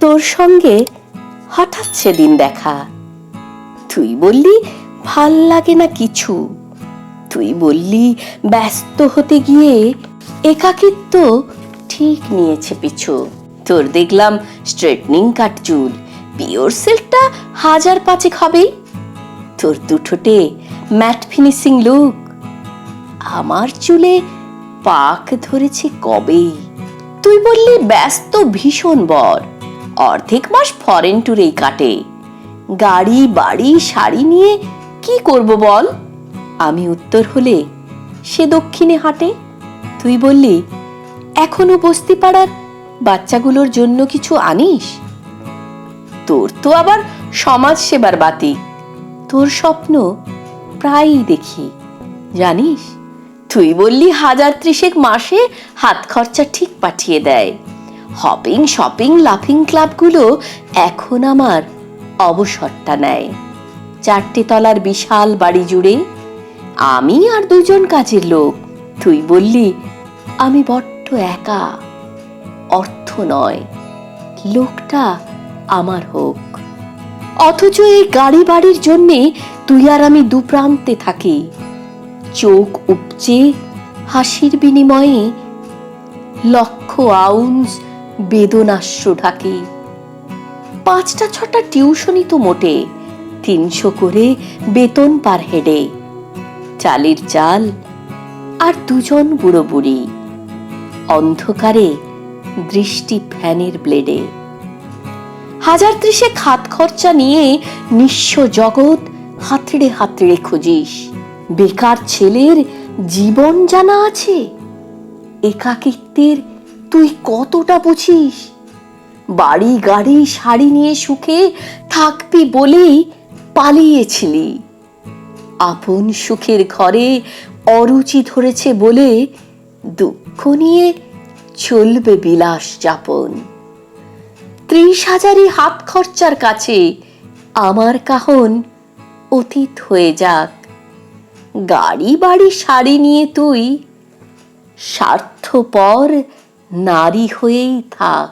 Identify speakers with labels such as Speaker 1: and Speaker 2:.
Speaker 1: তোর সঙ্গে হঠাৎ সেদিন দেখা। তুই বললি, ভালো লাগে না কিছু। তুই বললি, ব্যস্ত হতে গিয়ে একাকিত্ব ঠিক নিয়েছে পিছু। তোর দেখলাম স্ট্রেটনিং কাট চুল, পিওর সিল্কটা হাজার পাঁচেক হবেই। তোর দুঠোটে ম্যাট ফিনিশিং লুক। আমার চুলে পাক ধরেছে কবেই। তুই বললি, ব্যস্ত ভীষণ বর। অর্ধেক মাস ফরেন ট্যুরেই কাটে। গাড়ি, বাড়ি, শাড়ি নিয়ে কি করব বল? আমি উত্তর হলে, সে দক্ষিণে হাঁটে। তুই বললি, এখনও বস্তি পাড়ার বাচ্চাগুলোর জন্য কিছু আনিস? তোর তো আবার সমাজ সেবার বাতি। তোর স্বপ্ন প্রায়ই দেখি। জানিস, তুই বললি হাজার ত্রিশেক মাসে হাত খরচা ঠিক পাঠিয়ে দেয়। হপিং, শপিং, লাফিং ক্লাবগুলো এখন আমার অবসরটা নেয়। চারটে তলার বিশাল বাড়ি জুড়ে আমি আর দুজন কাজের লোক। তুই বললি, আমি বড্ড একা। অর্থ নয়, লোকটা আমার হোক। অথচ এই গাড়ি বাড়ির জন্যে তুই আর আমি দু প্রান্তে থাকি। চোখ উপচে, হাসির বিনিময়ে লক্ষ আউন্স বেদনাশ্র ঢাকে পাঁচটা ছটা টিউশনই তো মোটে, তিনশো করে বেতন পার হেডে। চালের চাল আর দুজন বুড়ো বুড়ি। অন্ধকারে দৃষ্টি ফ্যানের ব্লেডে। হাজার ত্রিশে খাত খরচা নিয়ে নিঃস্ব জগৎ হাতড়ে হাতড়ে খুঁজিস। বেকার ছেলের জীবন জানা আছে? একাকিত্বের তুই কতটা বুঝিস? বাড়ি গাড়ি, শাড়ি নিয়ে সুখে থাকবি বলেই পালিয়েছিলি। আপন সুখের ঘরে অরুচি ধরেছে বলে দুঃখ নিয়ে চলবে বিলাস যাপন। ত্রিশ হাজারই হাত খরচার কাছে আমার কাহন অতীত হয়ে যাক। গাড়ি, বাড়ি, শাড়ি নিয়ে তুই স্বার্থপর নারী হয়েই থাক